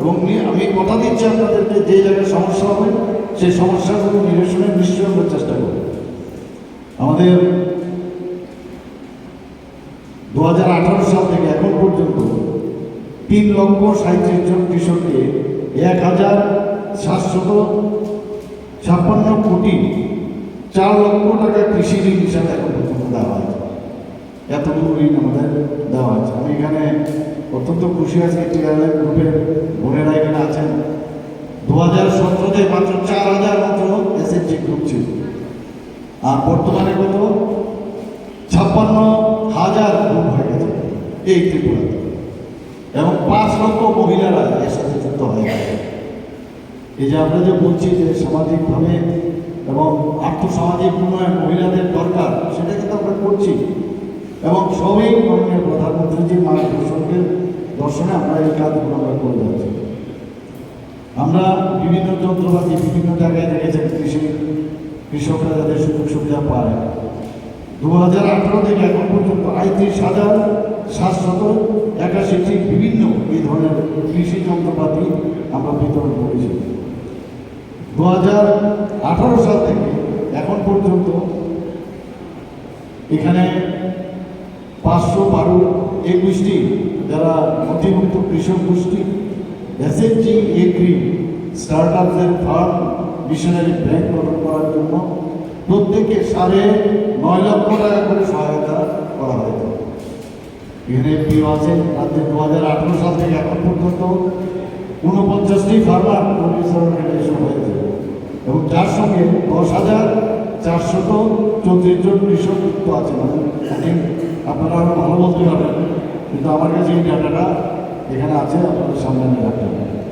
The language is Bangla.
এবং আমি কথা দিচ্ছি আপনাদেরকে, যে জায়গায় সমস্যা হবে, সেই সমস্যাগুলো নিরসনের নিশ্চয় আমরা চেষ্টা করব। আমাদের দু হাজার আঠারো সাল থেকে এখন পর্যন্ত তিন লক্ষ সাঁত্রিশ জন কৃষককে এক হাজার সাতশত ছাপ্পান্ন কোটি চার লক্ষ টাকা কৃষি ঋণ হিসাবে এখন পর্যন্ত দেওয়া হয়েছে। এতটুকু ঋণ আমাদের দেওয়া হয়েছে। আমি এখানে অত্যন্ত খুশি আছি টিআরএল গ্রুপের বোনেরা এখানে আছেন। দু হাজার সতেরোতে মাত্র চার হাজার মাত্র এসএসজি গ্রুপ ছিল। আর বর্তমানে কত? ছাপ্পান্ন হাজার গ্রুপ হয়ে গেছে এই ত্রিপুরাতে। এবং পাঁচ লক্ষ মহিলারা এর সাথে যুক্ত হয়ে গেছে। এই যে আমরা যে বলছি যে সামাজিকভাবে এবং আর্থসামাজিক উন্নয়ন মহিলাদের দরকার সেটা কিন্তু আমরা করছি। এবং সবই মাননীয় প্রধানমন্ত্রীজির মার্গদর্শকের দর্শনে আমরা এই কাজগুলো আমরা করে যাচ্ছি। আমরা বিভিন্ন যন্ত্রপাতি বিভিন্ন জায়গায় দেখেছেন কৃষি কৃষকরা যাদের সুযোগ সুবিধা পায়। দু হাজার আঠারো থেকে এখন পর্যন্ত আটত্রিশ হাজার সাতশত একাশিটি বিভিন্ন এই ধরনের কৃষি যন্ত্রপাতি আমরা বিতরণ করেছি। দু হাজার আঠারো সাল থেকে এখন পর্যন্ত এখানে পাঁচশো বারো একুশটি যারা নথিভুক্ত কৃষক গোষ্ঠী এসএসজি এগ্রি স্টার্ট আপসের ফার্ম মিশনারি ব্যাংক গঠন করার জন্য প্রত্যেকে সাড়ে নয় লক্ষ টাকা করে সহায়তা করা হয়েছে। এখানে প্রিয় আছেন রাজ্যে দু হাজার আঠেরো সাল থেকে এখন পর্যন্ত ঊনপঞ্চাশটি ফার্মার অর্গানাইজেশন হয়েছে এবং যার সঙ্গে দশ হাজার চারশত চৌত্রিশ জন কৃষক যুক্ত আছে আপনারা আরও ভালো বলতে পারবেন। কিন্তু আমার কাছে এই ডাটাটা এখানে আছে, আপনাদের সামনে রাখতে পারি।